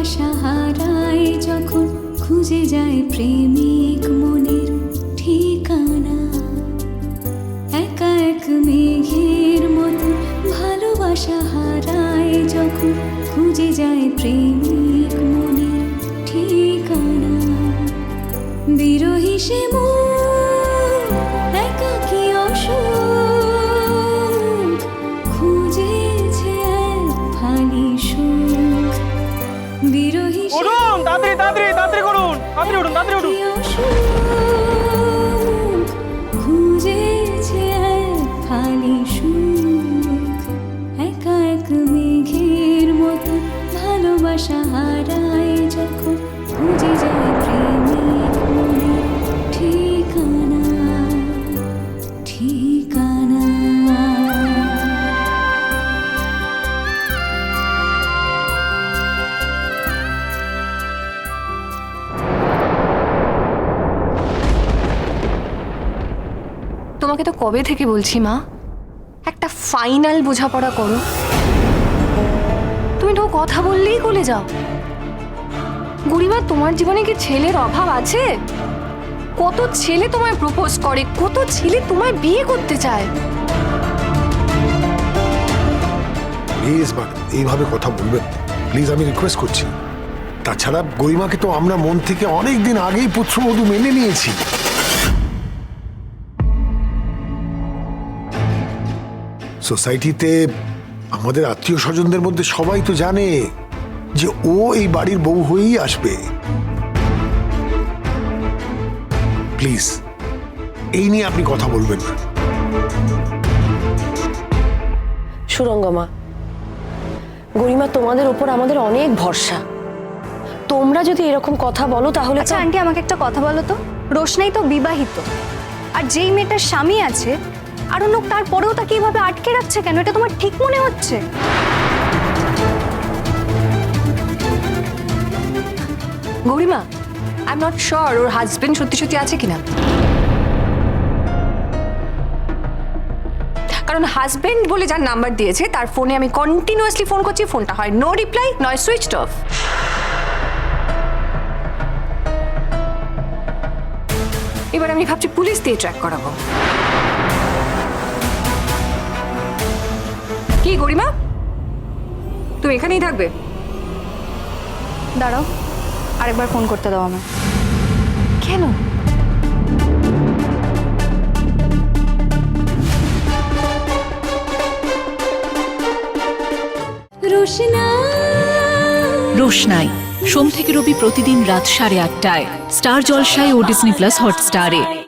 আশা হারায় যখন খুঁজে যায় প্রেমিক মনের ঠিকানা। একা এক মেঘের মতো ভালোবাসা হারায় যখন খুঁজে যায় প্রেমিক মনের ঠিকানা। বিরোহী সে মন বিরহী উঠুন তাড়াতাড়ি তাড়াতাড়ি তাড়াতাড়ি করুন তাড়াতাড়ি উঠুন তাড়াতাড়ি উঠুন। খুঁজেছে ফালি সুখ একা এক মেঘের মতো ভালোবাসা হারায় যখন খুঁজে যায় তোমাকে তো কবে থেকে বলছি, মা? একটা ফাইনাল বোঝাপড়া করো। তুমি তো কথা বললেই গলে যাও। গরিমা তোমার জীবনে কি ছেলের অভাব আছে? কত ছেলে তোমায় প্রপোজ করে, কত ছেলে তোমায় বিয়ে করতে চায়? এইভাবে কথা বলবেন প্লিজ আমি রিকোয়েস্ট করছি। তাছাড়া গরিমাকে তো আমরা মন থেকে অনেক দিন আগেই পুত্রবধূ মেনে নিয়েছি। সোসাইটিতে আমাদের আত্মীয় স্বজনদের মধ্যে সবাই তো জানে যে ও এই বাড়ির বউ হয়েই আসবে। প্লিজ এই নিয়ে আপনি কথা বলবেন না। সুরঙ্গমা গরিমা তোমাদের উপর আমাদের অনেক ভরসা। তোমরা যদি এরকম কথা বলো তাহলে আচ্ছা আন্টি আমাকে একটা কথা বলো তো। রোশনাই তো বিবাহিত। আর যেই মেয়েটার স্বামী আছে আর লোক তারপরেও তাকে এইভাবে আটকে রাখছে কেন? এটা তোমার ঠিক মনে হচ্ছে? Gaurima I am not sure or husband সত্যি সত্যি আছে কিনা। কারণ হাজবেন্ড বলে যার নাম্বার দিয়েছে, তার ফোনে আমি কন্টিনিউয়াসলি ফোন করছি ফোনটা হয় নো রিপ্লাই নয় সুইচড অফ এবার আমি ভাবছি পুলিশ দিয়ে ট্র্যাক করাবো। কি গরিমা? তুমি এখানেই থাকবে? দাঁড়াও আরেকবার ফোন করতে দাও আমায়। কেন? রোশনা রোশনাই সোম থেকে রবি প্রতিদিন রাত সাড়ে আটটায়। স্টার জলসায় ও ডিসনি প্লাস হটস্টারে।